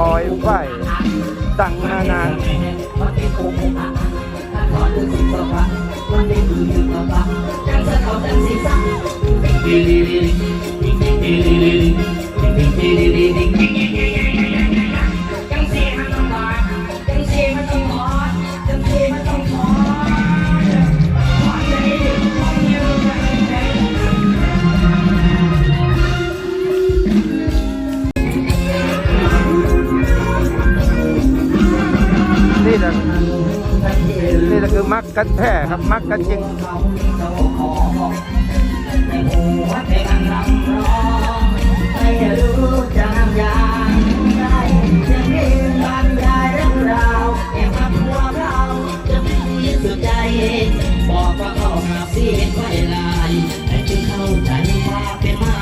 ปอยไฟตั้งมานานนี่ กันแท้ครับมักกันจริงบอกว่าเขาหาสิเห็นไว้ลายให้จึงเข้าใจว่าเป็นมา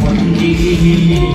คนดี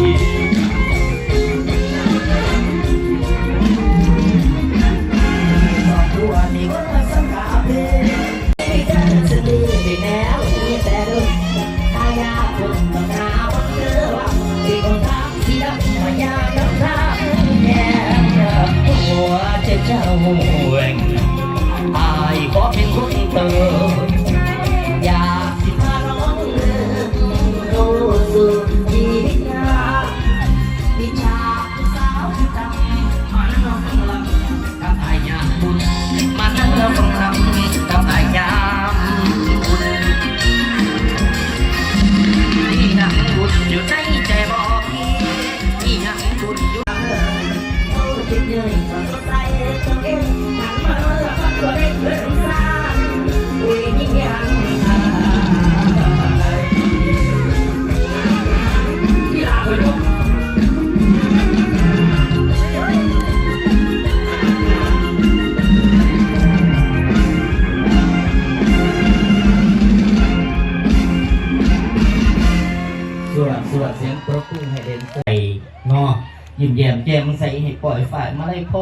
แย้มแจ่มใสให้ปล่อยฝ่ายมาเลยพ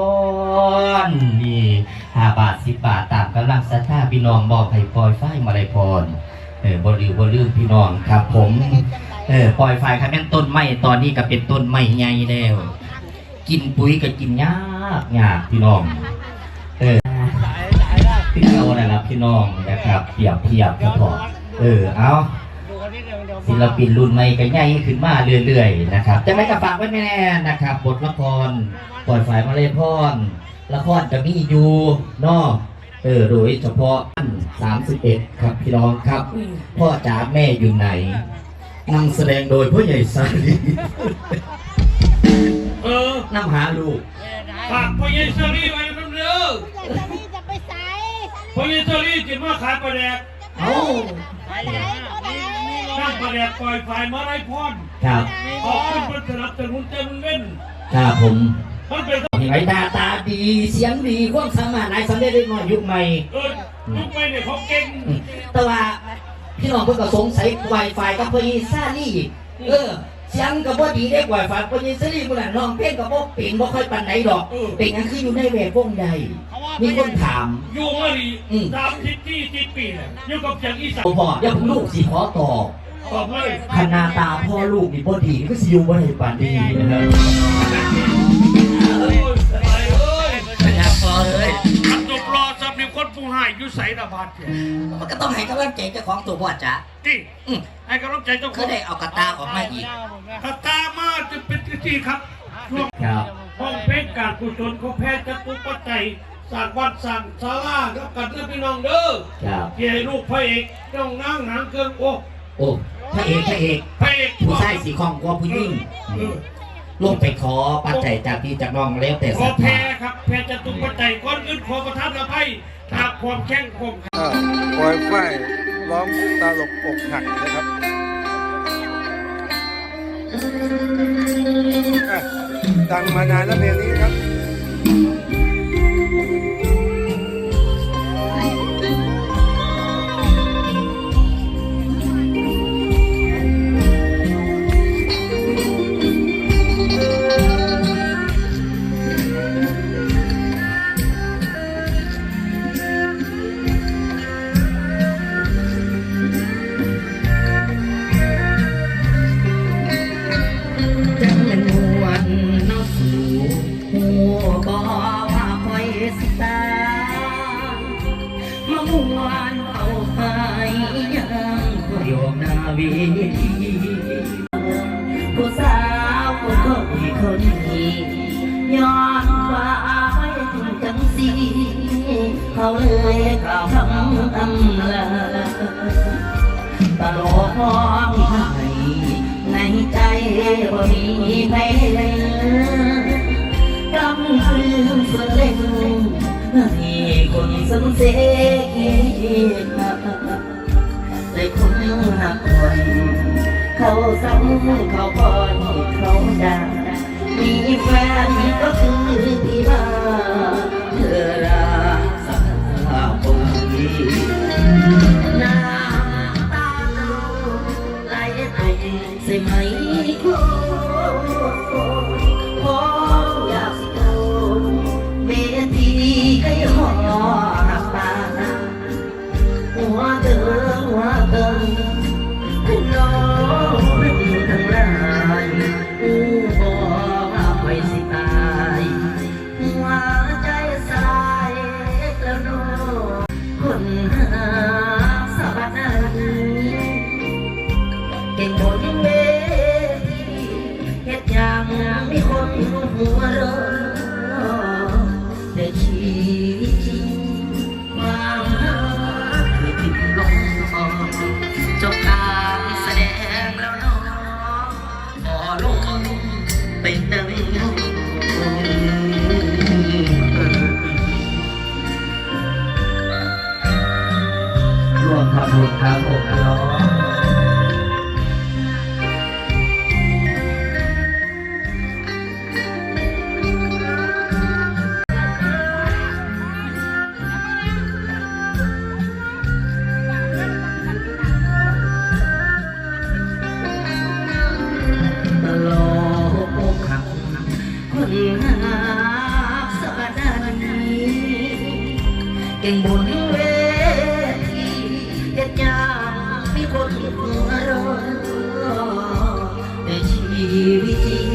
รนี่ห้าบาทสิบบาทตามกำลังศรัทธาพี่น้องบอกให้ปล่อยฝ่ายมาเลยพรเออบริวบลืมพี่น้องครับผม เออปล่อยฝ่ายครับแม่นต้นไม้ตอนนี้ก็เป็นต้นไม้ใหญ่แล้ว กินปุ๋ยก็กินยากยากพี่น้อง เออพี่เอาอะไรล่ะพี่น้องนะครับเปรียบเทียบครับพอเออเอา ศิลปินรุ่นใหม่ก็ใหญ่ขึ้นมาเรื่อยๆนะครับจะไม่กระฝากไว้ไม่แน่นะครับ บทละครปล่อยฝ่ายมาเลยพรละครจะมีอยู่เนอกเออโดยเฉพาะสามสิบเอ็ดครับพี่น้องครับ พ่อจ๋าแม่อยู่ไหนนำแสดงโดยพ่อใหญ่สาลีเออนำหาลูกฝากพ่อเยซอรี่ไว้น้ำเด้ออยากจะนี่จะไปใส่พ่อเยซอรี่กินมาขายปลาแดกเอ้า ไปไหนเท่าไหร่นั่งปลาแดกปล่อยฝ่ายมาไร้พรครับ ขอบคุณเพื่อนสนับสนุนเต็มเว้นครับผมมันเป็นเห็นไหมหน้าตาดี เสียงดีความสามารถนายสำเร็จได้น้อยยุคใหม่เออลูกไม่เนี่ยเขาเก่งแต่ว่าพี่น้องเพิ่นก็สงสัย Wi-Fi กับพยีซ่านี่อีกเออเสียงก็บ่ดีได้ Wi-Fi พยีซ่านี่พุ่นน่ะน้องเพลงก็บ่เป็นบ่ค่อยปานใดดอกเป็นหยังคืออยู่ในแวดวงใดมีคนถามอยู่มาดีอืมสามสิบที่สิบปีเนี่ยอยู่กับเสียงอีสานบ่พ่ออย่าเพิ่งลูกสิขอตอบ ตอบเลยคณาตาพ่อลูกนี่บ่ดีก็สิอยู่บ่ได้ปานนี้นะครับโอ้ยสบายเอ้ยนะครับพ่อเอ้ยขันตกรอสำนีคนผู้ให้อยู่ใส่ระบาดเนี่ยมันก็ต้องให้กำลังใจเจ้าของตัวพ่อจ้ะที่อืมให้กำลังใจเจ้าขก็องได้เอากระตาออกมาอีก ถ้าตามมาจะเป็นที่ครับช่วง ครับห้องเพลงการกุศลของแพทย์จตุปัจจัยสร้างวัดสร้างศาลากับกันเด้อพี่น้องเด้อครับเกี่ยลูกพระเอกต้องนั่งหนังเครื่องโอ้โอ้ พระเอกพระเอกพระเอกผู้ชายสีของกว่าผู้หญิงเออลงไปขอปัจจัยจากพี่จากน้องแล้วแต่ขศอรัทแพ้ธาครับแพ้จตุปัจจัยก่อนอื่นขอประทานอภัยหากความแข้งความขาอ่าปอยไฟร้องตลกอกหักนะครับอะดังมานานแล้วเพลงนี้ครับจังเมีใครเลยกำคืนสวนเล่งมีคนสงเสกเลยคนหักหอยเขาซ้ำเขาป้อยเขาด่ามีแฟนก็คือที่บ้าน เก่งบนเวทีเฮ็ดอย่างมีคนหัวเรอนแต่ชีวิตจริงความรักคือติดลมจบการแสดงแล้วน้องขอลงเป็นดังร่วมทำบุญครับผมนะน้อง หาสวัสดีเก่งบุญเวทีเด็ดยามมีคนหัวเร้อนในชีวิตจริง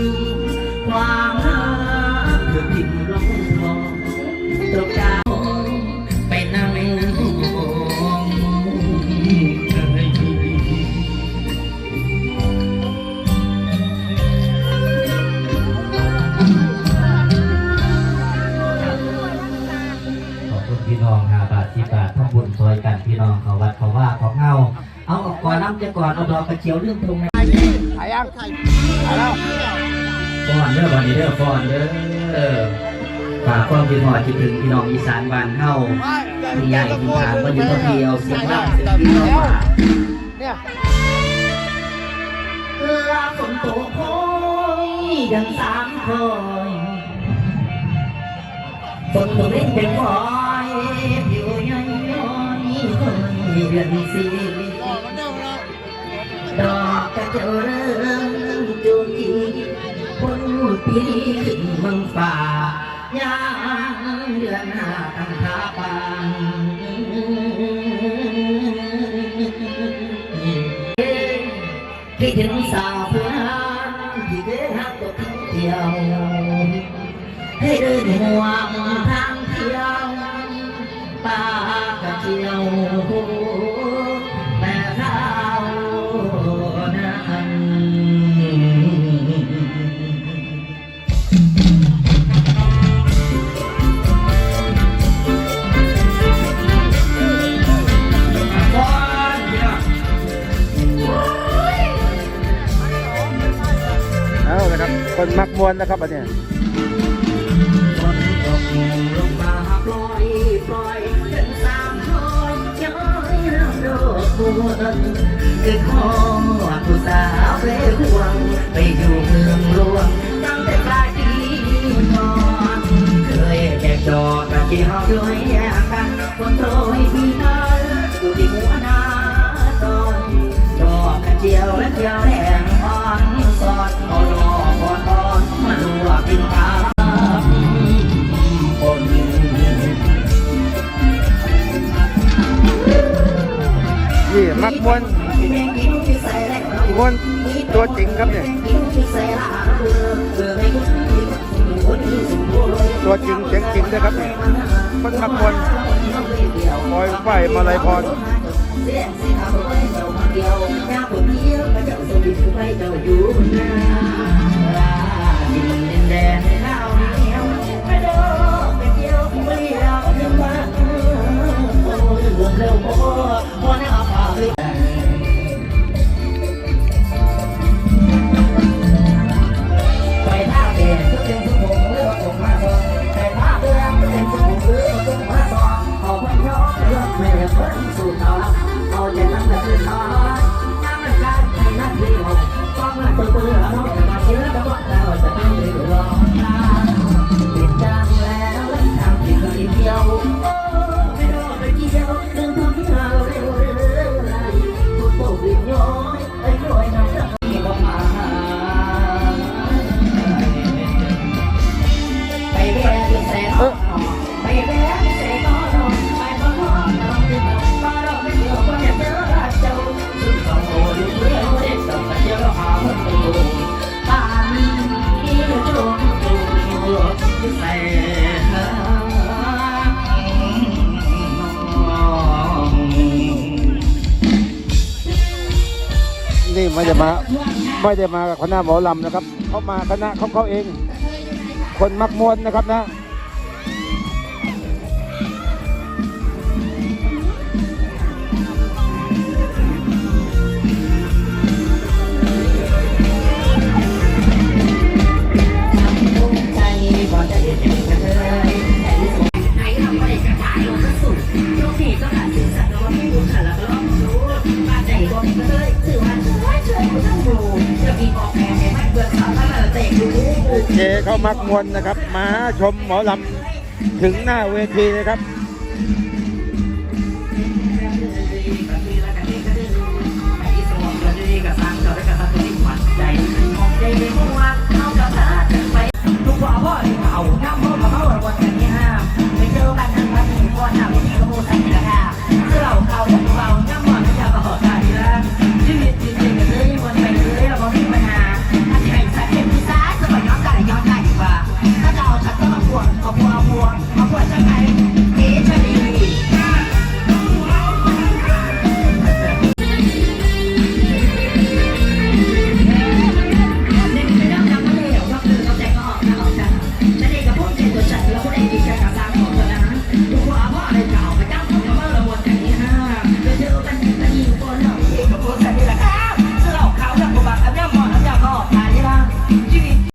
กก่อนน้ำจะก่อนเอาดอกกระเจียวเรื่องตรงในถ่ายยังถ่ายแล้วฟอนเด้อวันนี้เด้อฟอนเด้อฝากความคิดหอดคิดถึงพี่น้องอีสานบ้านเฮาที่ใหญ่ที่ฐานก็อยู่ตัวเดียวเสียงว่าเสียงพี่น้องว่าเนี่ยลาฝนตกโอยดังสามคอยฝนตกเล่นเป็นคอยผิวย้อยย้อยคนเดือนสี่ ดอกกระเจียวเริ่มจูจีพ้นปีขึ้นเมืองฝ่ายางเดือนหน้าตั้งขาปังคิดถึงสาวผู้ ดบวนคือขอผู้สาวไปห่วง ไปอยู่เมืองหลวงตั้งแต่ปลายปีก่อนเคยแจกดอกกับที่เฮาด้วยกันคนโตให้พี่น้อยอยู่ที่หัวหน้าตอนดอกกระเจียวและเจียวแดง มวนมวนตัวจริงครับเนี่ยตัวจริงเสียงจริงนะครับเนี่ยคนขับมวนคอยไฟมาลายพรเร็วี่ไม่ได้มาไม่ได้มาคณะหมอลำนะครับเขามาคณะเขาเขาเอง คนมักมวนนะครับนะ มักมวลนะครับ มาชมหมอลำถึงหน้าเวทีนะครับ